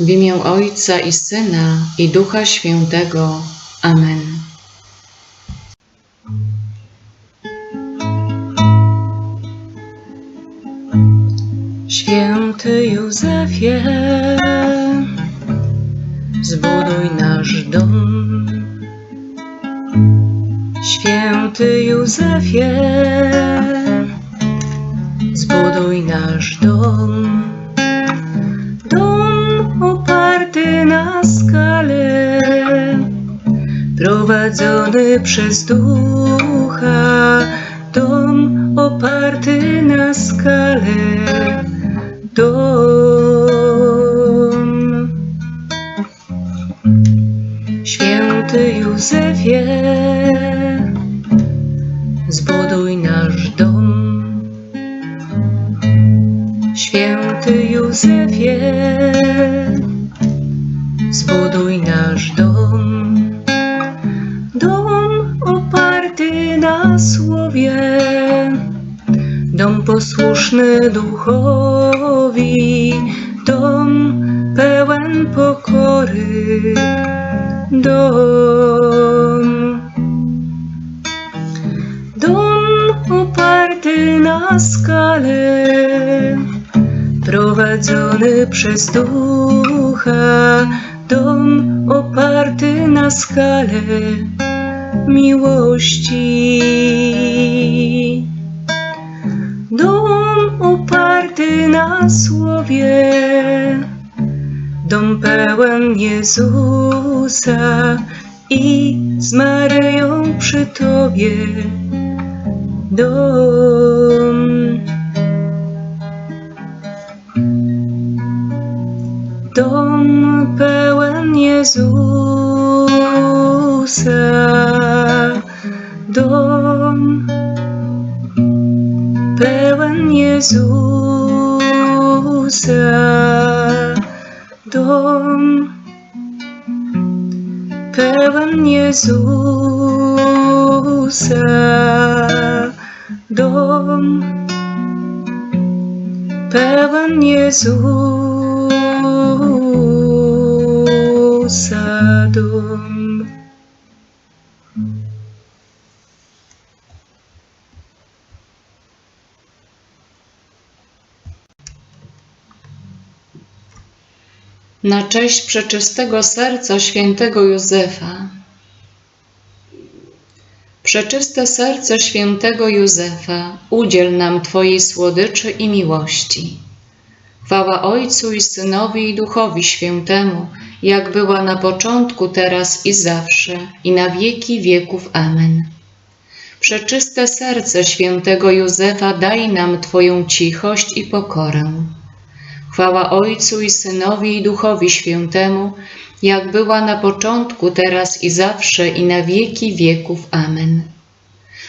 W imię Ojca i Syna i Ducha Świętego. Amen. Święty Józefie, zbuduj nasz dom. Święty Józefie, zbuduj nasz dom. Prowadzony przez ducha. Dom oparty na skale, dom. Na słowie, dom posłuszny duchowi, dom pełen pokory, dom. Dom oparty na skale, prowadzony przez ducha, dom oparty na skale miłości. Dom oparty na słowie, dom pełen Jezusa i z Maryją przy Tobie. Dom. Dom pełen Jezusa, dom pełen Jezusa, dom pełen Jezusa, dom pełen Jezusa, Na cześć przeczystego serca świętego Józefa. Przeczyste serce świętego Józefa, udziel nam Twojej słodyczy i miłości. Chwała Ojcu i Synowi i Duchowi Świętemu, jak była na początku, teraz i zawsze, i na wieki wieków. Amen. Przeczyste serce świętego Józefa, daj nam Twoją cichość i pokorę. Chwała Ojcu i Synowi i Duchowi Świętemu, jak była na początku, teraz i zawsze, i na wieki wieków. Amen.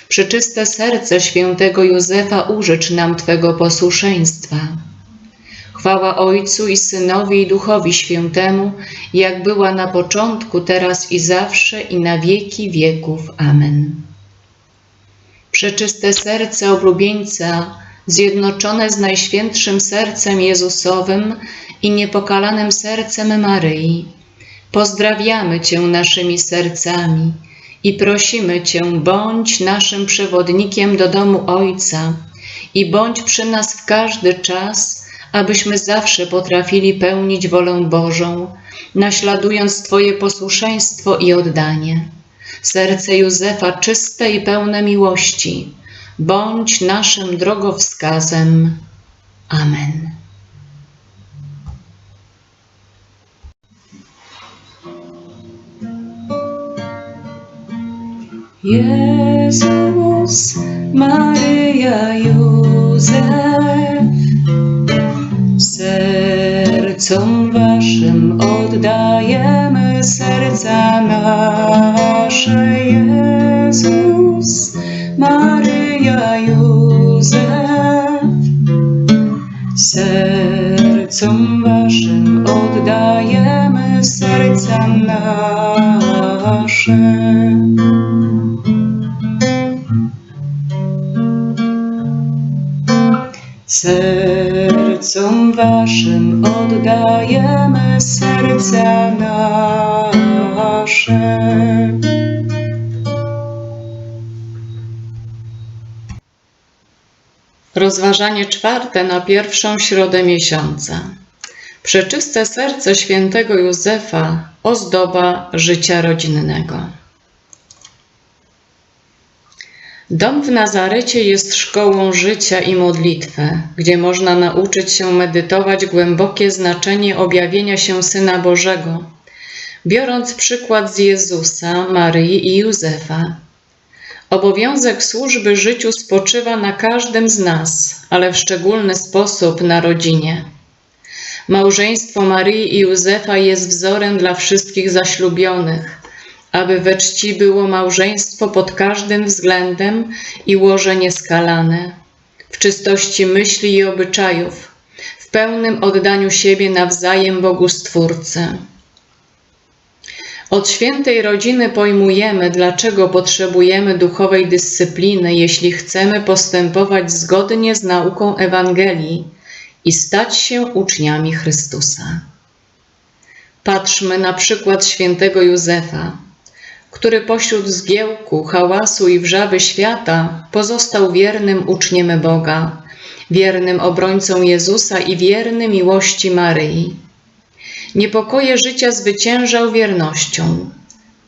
Przeczyste serce świętego Józefa, użycz nam Twego posłuszeństwa. Chwała Ojcu i Synowi i Duchowi Świętemu, jak była na początku, teraz i zawsze, i na wieki wieków. Amen. Przeczyste serce oblubieńca, zjednoczone z Najświętszym Sercem Jezusowym i niepokalanym sercem Maryi, pozdrawiamy Cię naszymi sercami i prosimy Cię, bądź naszym przewodnikiem do domu Ojca i bądź przy nas w każdy czas, abyśmy zawsze potrafili pełnić wolę Bożą, naśladując Twoje posłuszeństwo i oddanie. Serce Józefa czyste i pełne miłości, bądź naszym drogowskazem. Amen. Jezus, Maryja, Józef, sercom waszym oddajemy serca nasze. Oddajemy serca nasze. Rozważanie czwarte na pierwszą środę miesiąca. Przeczyste serce świętego Józefa ozdoba życia rodzinnego. Dom w Nazarecie jest szkołą życia i modlitwy, gdzie można nauczyć się medytować głębokie znaczenie objawienia się Syna Bożego, biorąc przykład z Jezusa, Maryi i Józefa. Obowiązek służby życiu spoczywa na każdym z nas, ale w szczególny sposób na rodzinie. Małżeństwo Maryi i Józefa jest wzorem dla wszystkich zaślubionych, aby we czci było małżeństwo pod każdym względem i łoże nieskalane, w czystości myśli i obyczajów, w pełnym oddaniu siebie nawzajem Bogu Stwórcy. Od świętej rodziny pojmujemy, dlaczego potrzebujemy duchowej dyscypliny, jeśli chcemy postępować zgodnie z nauką Ewangelii i stać się uczniami Chrystusa. Patrzmy na przykład świętego Józefa, który pośród zgiełku, hałasu i wrzawy świata pozostał wiernym uczniem Boga, wiernym obrońcą Jezusa i wierny miłości Maryi. Niepokoje życia zwyciężał wiernością.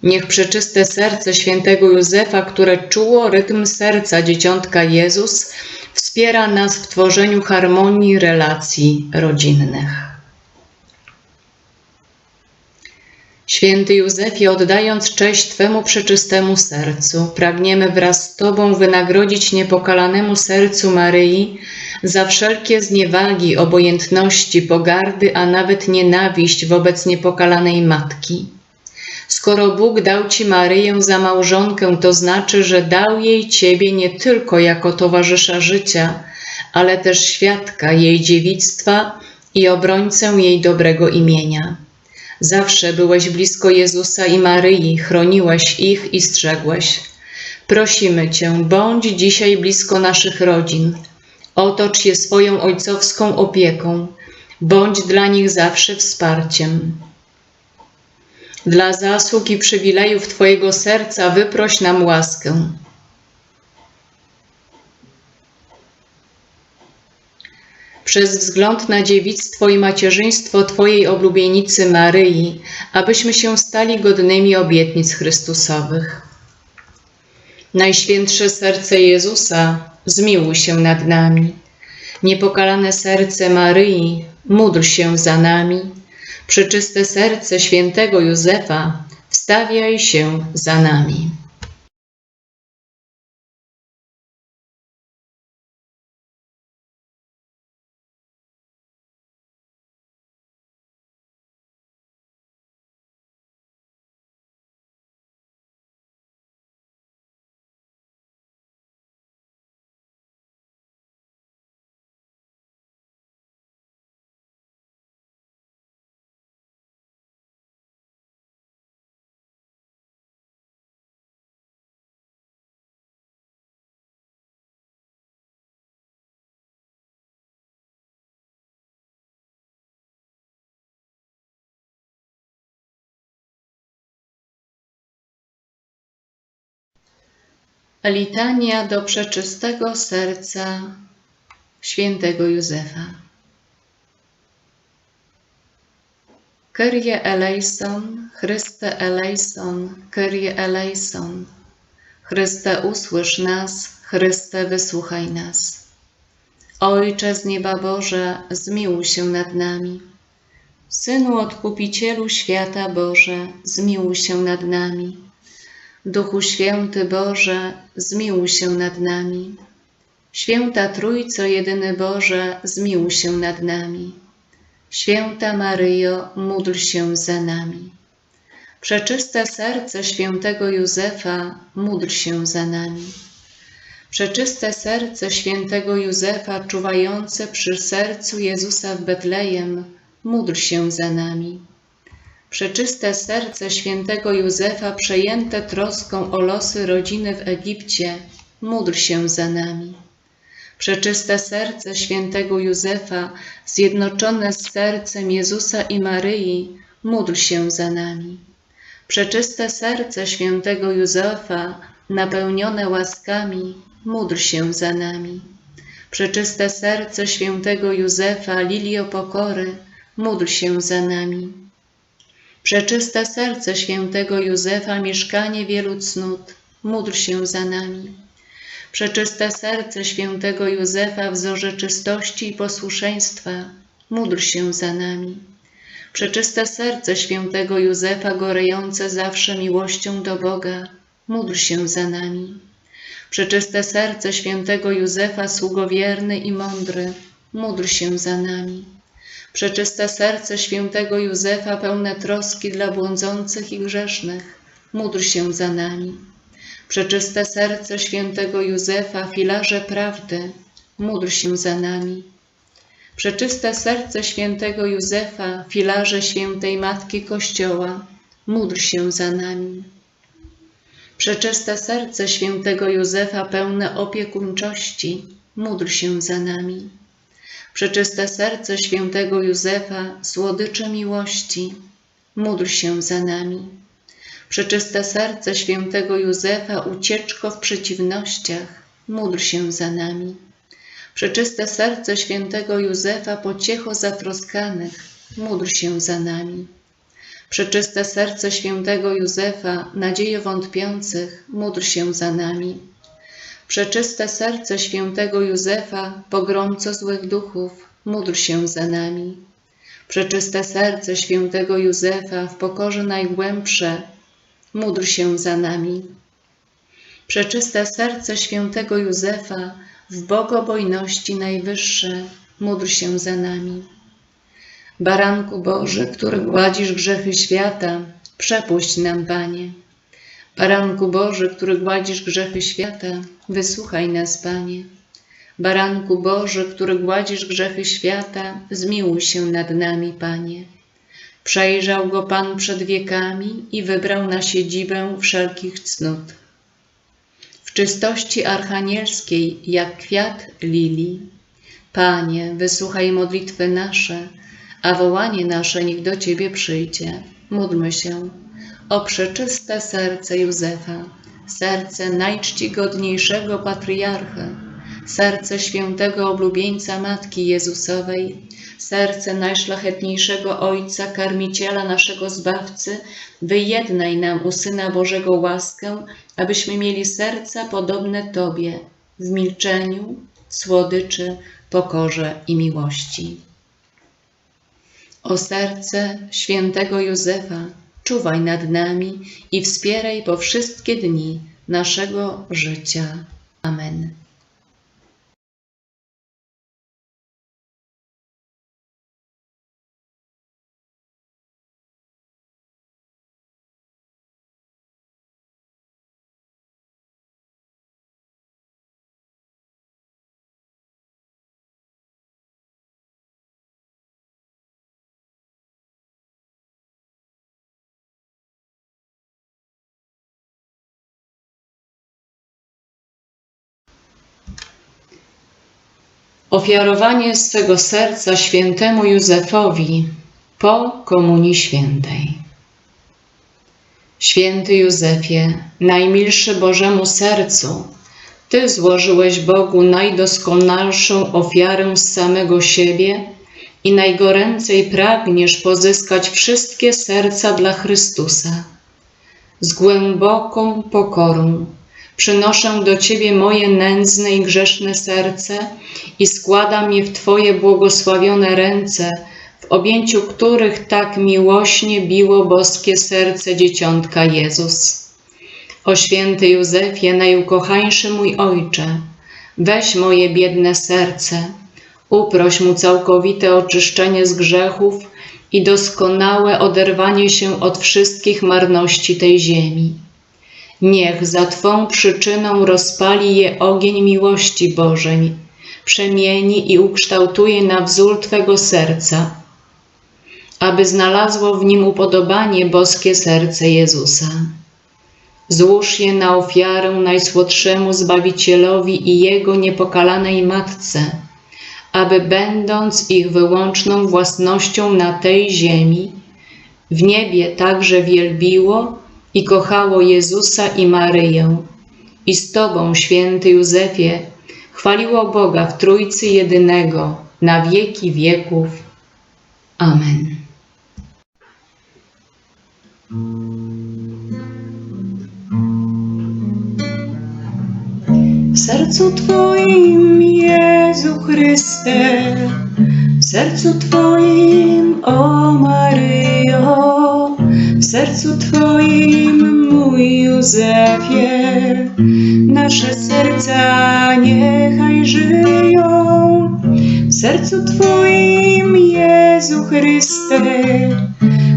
Niech przeczyste serce świętego Józefa, które czuło rytm serca dzieciątka Jezus, wspiera nas w tworzeniu harmonii relacji rodzinnych. Święty Józefie, oddając cześć Twemu przeczystemu sercu, pragniemy wraz z Tobą wynagrodzić niepokalanemu sercu Maryi za wszelkie zniewagi, obojętności, pogardy, a nawet nienawiść wobec niepokalanej matki. Skoro Bóg dał Ci Maryję za małżonkę, to znaczy, że dał jej Ciebie nie tylko jako towarzysza życia, ale też świadka jej dziewictwa i obrońcę jej dobrego imienia. Zawsze byłeś blisko Jezusa i Maryi, chroniłeś ich i strzegłeś. Prosimy Cię, bądź dzisiaj blisko naszych rodzin. Otocz je swoją ojcowską opieką, bądź dla nich zawsze wsparciem. Dla zasług i przywilejów Twojego serca wyproś nam łaskę. Przez wzgląd na dziewictwo i macierzyństwo Twojej oblubienicy Maryi, abyśmy się stali godnymi obietnic Chrystusowych. Najświętsze serce Jezusa, zmiłuj się nad nami. Niepokalane serce Maryi, módl się za nami. Przeczyste serce świętego Józefa, wstawiaj się za nami. Litania do przeczystego serca świętego Józefa. Kyrie eleison, Chryste eleison, Kyrie eleison. Chryste usłysz nas, Chryste wysłuchaj nas. Ojcze z nieba Boże, zmiłuj się nad nami. Synu Odkupicielu świata Boże, zmiłuj się nad nami. Duchu Święty Boże, zmiłuj się nad nami. Święta Trójco Jedyny Boże, zmiłuj się nad nami. Święta Maryjo, módl się za nami. Przeczyste serce świętego Józefa, módl się za nami. Przeczyste serce świętego Józefa, czuwające przy sercu Jezusa w Betlejem, módl się za nami. Przeczyste serce świętego Józefa, przejęte troską o losy rodziny w Egipcie, módl się za nami. Przeczyste serce świętego Józefa, zjednoczone z sercem Jezusa i Maryi, módl się za nami. Przeczyste serce świętego Józefa, napełnione łaskami, módl się za nami. Przeczyste serce świętego Józefa, lilio pokory, módl się za nami. Przeczyste serce świętego Józefa, mieszkanie wielu cnót, módl się za nami. Przeczyste serce świętego Józefa, wzorze czystości i posłuszeństwa, módl się za nami. Przeczyste serce świętego Józefa, gorejące zawsze miłością do Boga, módl się za nami. Przeczyste serce świętego Józefa, sługowierny i mądry, módl się za nami. Przeczyste serce świętego Józefa, pełne troski dla błądzących i grzesznych, módl się za nami. Przeczyste serce świętego Józefa, filarze prawdy, módl się za nami. Przeczyste serce świętego Józefa, filarze świętej Matki Kościoła, módl się za nami. Przeczyste serce świętego Józefa, pełne opiekuńczości, módl się za nami. Przeczyste serce świętego Józefa, słodycze miłości, módl się za nami. Przeczyste serce świętego Józefa, ucieczko w przeciwnościach, módl się za nami. Przeczyste serce świętego Józefa, pociecho zatroskanych, módl się za nami. Przeczyste serce świętego Józefa, nadzieję wątpiących, módl się za nami. Przeczyste serce świętego Józefa, pogromco złych duchów, módl się za nami. Przeczyste serce świętego Józefa, w pokorze najgłębsze, módl się za nami. Przeczyste serce świętego Józefa, w bogobojności najwyższe, módl się za nami. Baranku Boży, który gładzisz grzechy świata, przepuść nam, Panie. Baranku Boży, który gładzisz grzechy świata, wysłuchaj nas, Panie. Baranku Boży, który gładzisz grzechy świata, zmiłuj się nad nami, Panie. Przejrzał go Pan przed wiekami i wybrał na siedzibę wszelkich cnót. W czystości archanielskiej, jak kwiat lilii. Panie, wysłuchaj modlitwy nasze, a wołanie nasze niech do Ciebie przyjdzie. Módlmy się o przeczyste serce Józefa, serce najczcigodniejszego patriarchy, serce świętego oblubieńca Matki Jezusowej, serce najszlachetniejszego Ojca, Karmiciela naszego Zbawcy, wyjednaj nam u Syna Bożego łaskę, abyśmy mieli serca podobne Tobie, w milczeniu, słodyczy, pokorze i miłości. O serce świętego Józefa, czuwaj nad nami i wspieraj po wszystkie dni naszego życia. Amen. Ofiarowanie swego serca świętemu Józefowi po Komunii Świętej. Święty Józefie, najmilszy Bożemu sercu, Ty złożyłeś Bogu najdoskonalszą ofiarę z samego siebie i najgoręcej pragniesz pozyskać wszystkie serca dla Chrystusa. Z głęboką pokorą Przynoszę do Ciebie moje nędzne i grzeszne serce i składam je w Twoje błogosławione ręce, w objęciu których tak miłośnie biło boskie serce dzieciątka Jezus. O święty Józefie, najukochańszy mój Ojcze, weź moje biedne serce, uproś mu całkowite oczyszczenie z grzechów i doskonałe oderwanie się od wszystkich marności tej ziemi Niech za Twą przyczyną rozpali je ogień miłości Bożej, przemieni i ukształtuje na wzór Twego serca, aby znalazło w nim upodobanie boskie serce Jezusa. Złóż je na ofiarę Najsłodszemu Zbawicielowi i Jego niepokalanej Matce, aby będąc ich wyłączną własnością na tej ziemi, w niebie także wielbiło i kochało Jezusa i Maryję. I z Tobą, święty Józefie, chwaliło Boga w Trójcy Jedynego na wieki wieków. Amen. W sercu Twoim, Jezu Chryste, w sercu Twoim, o Maryjo, w sercu Twoim, mój Józefie, nasze serca niechaj żyją. W sercu Twoim, Jezu Chryste,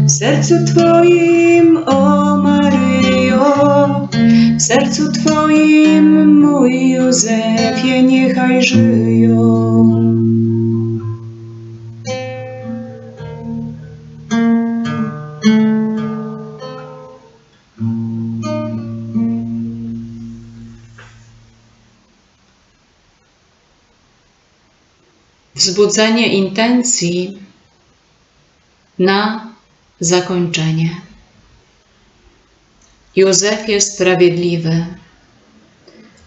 w sercu Twoim, o Maryjo, w sercu Twoim, mój Józefie, niechaj żyją. Wzbudzenie intencji na zakończenie. Józefie Sprawiedliwy,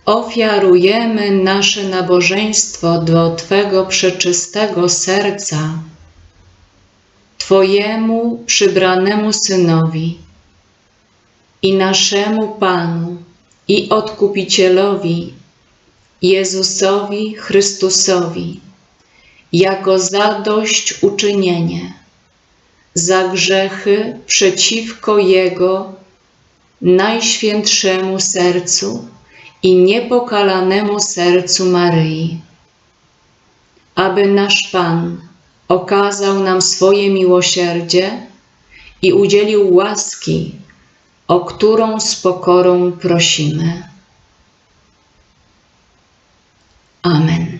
ofiarujemy nasze nabożeństwo do Twego przeczystego serca, Twojemu przybranemu Synowi i naszemu Panu i Odkupicielowi, Jezusowi Chrystusowi, jako zadość uczynienie za grzechy przeciwko Jego najświętszemu sercu i niepokalanemu sercu Maryi. Aby nasz Pan okazał nam swoje miłosierdzie i udzielił łaski, o którą z pokorą prosimy. Amen.